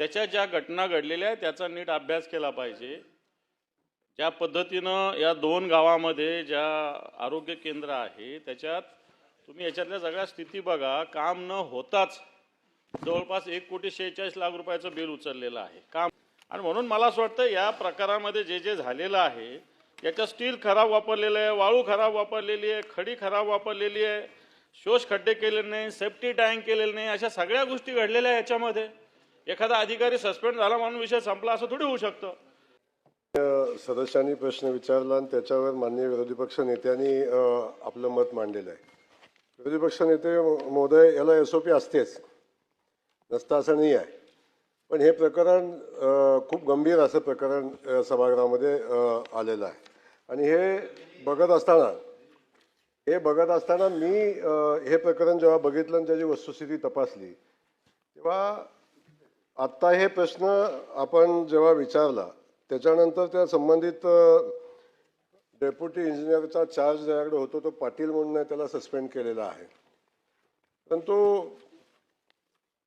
त्याच्या ज्या घटना घडलेल्या आहेत त्याचा नीट अभ्यास केला पाहिजे. ज्या पद्धतीनं या दोन गावामध्ये ज्या आरोग्य केंद्र आहे त्याच्यात तुम्ही याच्यातल्या सगळ्या स्थिती बघा. काम न होताच जवळपास एक कोटी शेहेचाळीस लाख रुपयाचं बिल उचललेलं आहे. काम आणि म्हणून मला असं वाटतं या प्रकारामध्ये जे जे झालेलं आहे याच्यात स्टील खराब वापरलेलं आहे वाळू खराब वापरलेली आहे खडी खराब वापरलेली आहे शोष खड्डे केलेले नाही सेफ्टी टँक केलेले नाही अशा सगळ्या गोष्टी घडलेल्या आहे याच्यामध्ये. एखादा अधिकारी सस्पेंड झाला म्हणून विषय संपला असं थोडी होऊ शकतं. सदस्यांनी प्रश्न विचारला आणि त्याच्यावर माननीय विरोधी पक्ष नेत्यांनी आपलं मत मांडलेलं आहे. विरोधी पक्ष नेते महोदय याला एस ओ पी असतेच. नसता असं नाही आहे. पण हे प्रकरण खूप गंभीर असं प्रकरण सभागृहामध्ये आलेलं आहे. आणि हे बघत असताना हे बघत असताना मी हे प्रकरण जेव्हा बघितलं आणि त्याची वस्तुस्थिती तपासली तेव्हा आत्ता हे प्रश्न आपण जेव्हा विचारला त्याच्यानंतर त्या संबंधित डेप्युटी इंजिनियरचा चार्ज ज्याकडे होतो तो पाटील म्हणून त्याला सस्पेंड केलेला आहे. परंतु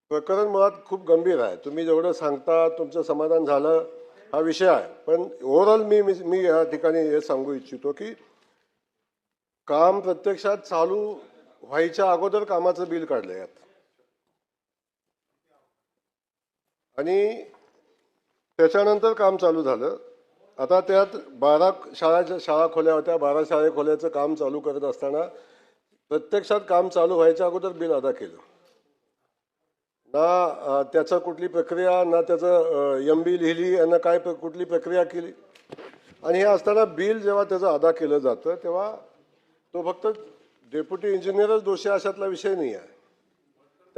प्रकरण मुळात खूप गंभीर आहे. तुम्ही जेवढं सांगता तुमचं समाधान झालं हा विषय आहे. पण ओव्हरऑल मी- मी या ठिकाणी हे सांगू इच्छितो की काम प्रत्यक्षात चालू व्हायच्या अगोदर कामाचं बिल काढलं यात. आणि त्याच्यानंतर काम चालू झालं. आता त्यात बारा शाळाच्या शाळा खोल्या होत्या बारा शाळे खोल्याचं काम चालू करत असताना प्रत्यक्षात काम चालू व्हायच्या अगोदर बिल अदा केलं. ना त्याचं कुठली प्रक्रिया ना त्याचं एम बी लिहिली यांना काय प्र- कुठली प्रक्रिया केली. आणि हे असताना बिल जेव्हा त्याचं अदा केलं जातं तेव्हा तो फक्त डेप्युटी इंजिनियरच दोषी अशातला विषय नाही आहे.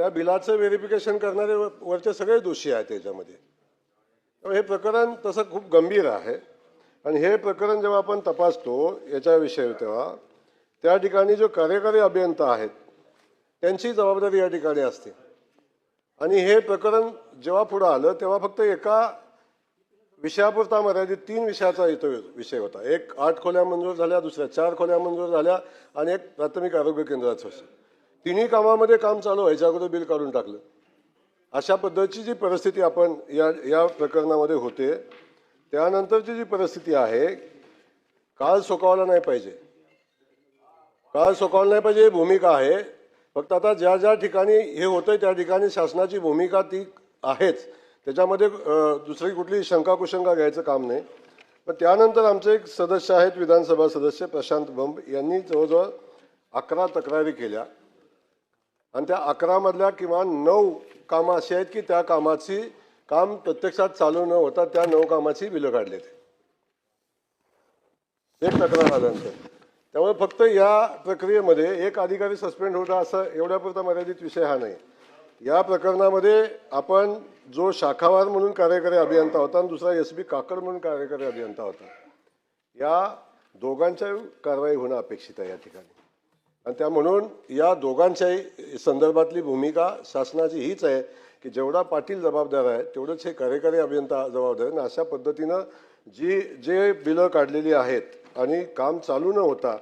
त्या बिलाचं व्हेरिफिकेशन करणारे व- वरचे सगळे दोषी आहेत त्याच्यामध्ये. हे प्रकरण तसं खूप गंभीर आहे. आणि हे प्रकरण जेव्हा आपण तपासतो याच्याविषयी तेव्हा त्या ठिकाणी जो कार्यकारी अभियंता आहेत त्यांची जबाबदारी या ठिकाणी असते. आणि हे प्रकरण जेव्हा पुढं आलं तेव्हा फक्त एका विषयापुरता मर्यादित तीन विषयाचा इथं विषय होता. एक आठ खोल्या मंजूर झाल्या दुसऱ्या चार खोल्या मंजूर झाल्या आणि एक प्राथमिक आरोग्य केंद्राचं विषय तिन्ही कामामध्ये काम चालू व्हायच्या अगोदर बिल काढून टाकलं. अशा पद्धतीची जी परिस्थिती आपण या या प्रकरणामध्ये होते त्यानंतरची जी परिस्थिती आहे काळ सोकावला नाही पाहिजे. काळ सोकावला नाही पाहिजे ही भूमिका आहे. फक्त आता ज्या ज्या ठिकाणी हे होतंय त्या ठिकाणी शासनाची भूमिका ती आहेच. त्याच्यामध्ये दुसरी कुठली शंका कुशंका घ्यायचं काम नाही. पण त्यानंतर आमचे एक सदस्य आहेत विधानसभा सदस्य प्रशांत बंब यांनी जवळजवळ अकरा तक्रारी केल्या. आणि त्या अकरामधल्या किमान नऊ कामं अशी आहेत की त्या कामाची काम प्रत्यक्षात चालू न होता त्या नऊ कामाची बिलं काढली ते एक तक्रार आल्यानंतर. त्यामुळे फक्त या प्रक्रियेमध्ये एक अधिकारी सस्पेंड होता असं एवढ्यापुरता मर्यादित विषय हा नाही. या प्रकरणामध्ये आपण जो शाखावार म्हणून कार्यकारी अभियंता होता आणि दुसरा एस बी काकड म्हणून कार्यकारी अभियंता होता. या दोघांच्या कारवाई होणं अपेक्षित आहे या ठिकाणी. आणि त्या म्हणून या दोघांच्याही संदर्भातली भूमिका शासनाची हीच आहे की जेवढा पाटील जबाबदार आहे तेवढंच हे कार्यकारी अभियंता जबाबदार आहे आणि अशा पद्धतीनं जी जे बिलं काढलेली आहेत आणि काम चालू न होता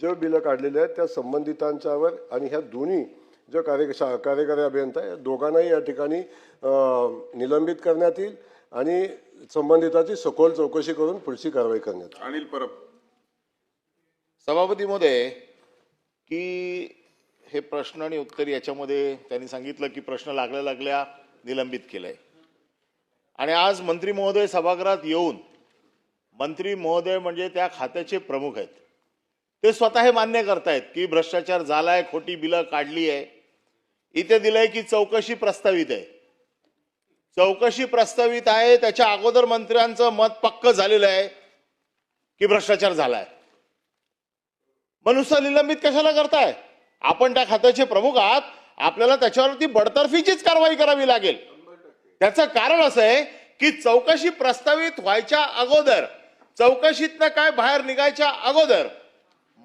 जे बिलं काढलेली आहेत त्या संबंधितांच्यावर आणि ह्या दोन्ही जो कार्य कार्यकारी अभियंता आहे या दोघांनाही या ठिकाणी निलंबित करण्यात येईल आणि संबंधिताची सखोल चौकशी करून पुढची कारवाई करण्यात अनिल परब. सभापती महोदय की हे प्रश्न आणि उत्तर याच्यामध्ये त्यांनी सांगितलं की प्रश्न लागल्या लागल्या निलंबित केलंय. आणि आज मंत्री महोदय सभागृहात येऊन मंत्री महोदय म्हणजे त्या खात्याचे प्रमुख आहेत. ते स्वतः हे मान्य करतायत की भ्रष्टाचार झालाय खोटी बिलं काढली आहे. इथे दिलंय की चौकशी प्रस्तावित आहे. चौकशी प्रस्तावित आहे त्याच्या अगोदर मंत्र्यांचं मत पक्क झालेलं आहे की भ्रष्टाचार झालाय. मनुष्य निलंबित कशाला करताय? आपण त्या खात्याचे प्रमुख आहात. आपल्याला त्याच्यावरती बडतर्फीचीच कारवाई करावी लागेल. त्याचं कारण असं आहे की चौकशी प्रस्तावित व्हायच्या अगोदर चौकशीतनं काय बाहेर निघायच्या अगोदर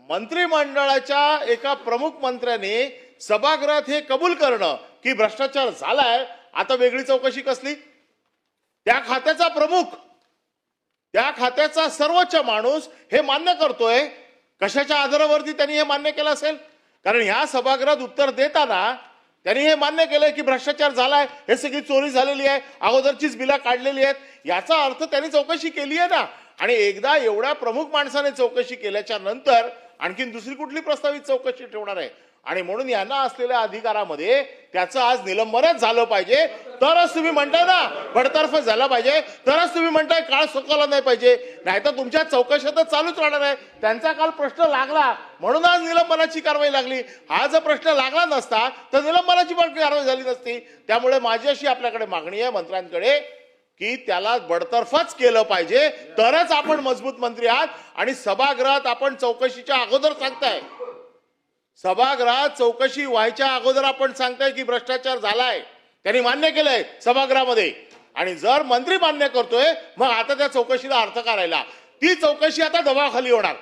मंत्रिमंडळाच्या एका प्रमुख मंत्र्याने सभागृहात हे कबूल करणं की भ्रष्टाचार झालाय आता वेगळी चौकशी कसली? त्या खात्याचा प्रमुख त्या खात्याचा सर्वोच्च माणूस हे मान्य करतोय कशाच्या आधारावरती त्यांनी हे मान्य केलं असेल? कारण ह्या सभागृहात उत्तर देताना त्यांनी हे मान्य केलंय की भ्रष्टाचार झालाय हे सगळी चोरी झालेली आहे अगोदरचीच बिला काढलेली आहेत. याचा अर्थ त्यांनी चौकशी केली आहे ना. आणि एकदा एवढ्या प्रमुख माणसाने चौकशी केल्याच्यानंतर आणखीन दुसरी कुठली प्रस्तावित चौकशी ठेवणार आहे? आणि म्हणून यांना असलेल्या अधिकारामध्ये त्याचं आज निलंबनच झालं पाहिजे. तरच तुम्ही म्हणताय ना बडतर्फ झाला पाहिजे. तरच तुम्ही म्हणताय काळ सुकवला नाही पाहिजे. नाहीतर तुमच्या चौकशातच चालूच राहणार आहे. त्यांचा काल प्रश्न लागला. म्हणून आज निलंबनाची कारवाई लागली. हा जर प्रश्न लागला नसता तर निलंबनाची पण कारवाई झाली नसती. त्यामुळे माझी अशी आपल्याकडे मागणी आहे मंत्र्यांकडे की त्याला बडतर्फच केलं पाहिजे. तरच आपण मजबूत मंत्री आहात. आणि सभागृहात आपण चौकशीच्या अगोदर सांगताय. सभागृहात चौकशी व्हायच्या अगोदर आपण सांगताय की भ्रष्टाचार झालाय. त्यांनी मान्य केलंय सभागृहामध्ये. आणि जर मंत्री मान्य करतोय मग आता त्या चौकशीला अर्थ करायला ती चौकशी आता दबावाखाली होणार.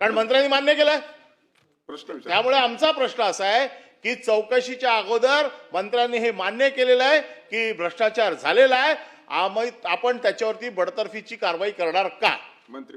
कारण मंत्र्यांनी मान्य केलंय. प्रश्न त्यामुळे आमचा प्रश्न असा आहे की चौकशीच्या अगोदर मंत्र्यांनी हे मान्य केलेलं आहे की भ्रष्टाचार झालेला आहे. आम्ही आपण त्याच्यावरती बडतर्फीची कारवाई करणार का? मंत्री